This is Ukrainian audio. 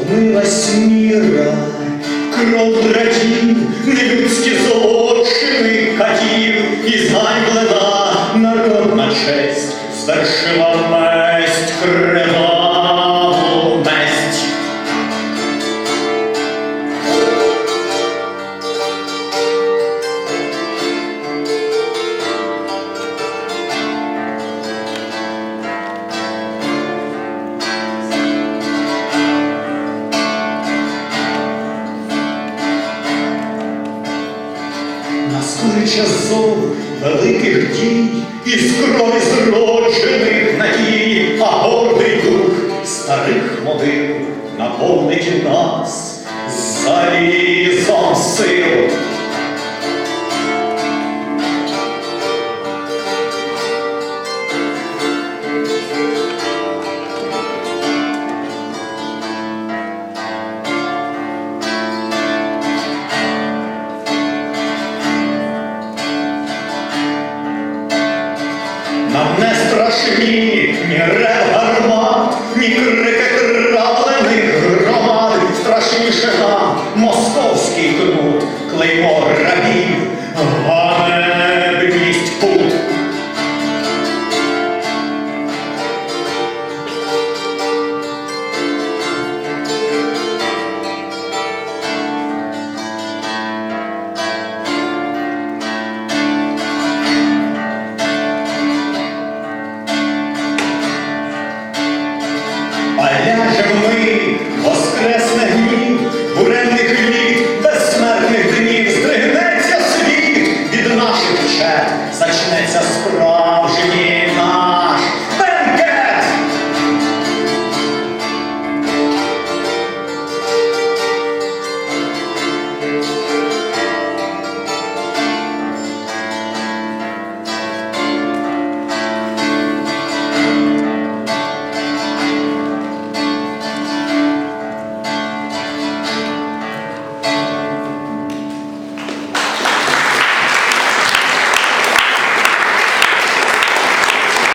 Змінилась міра, кров братів, нелюдські злочини катів, і зганьблена народна честь, звершила месть, криваву Нас часов великих дій, із крові зроджених надій, а гордий дух старих могил наповнить нас залізом сил. Нам не страшні ні рев гармат, ні крики краплених громад, страшніше нам московський труд, клеймо рабів, ганебність. вже зачнеться справа.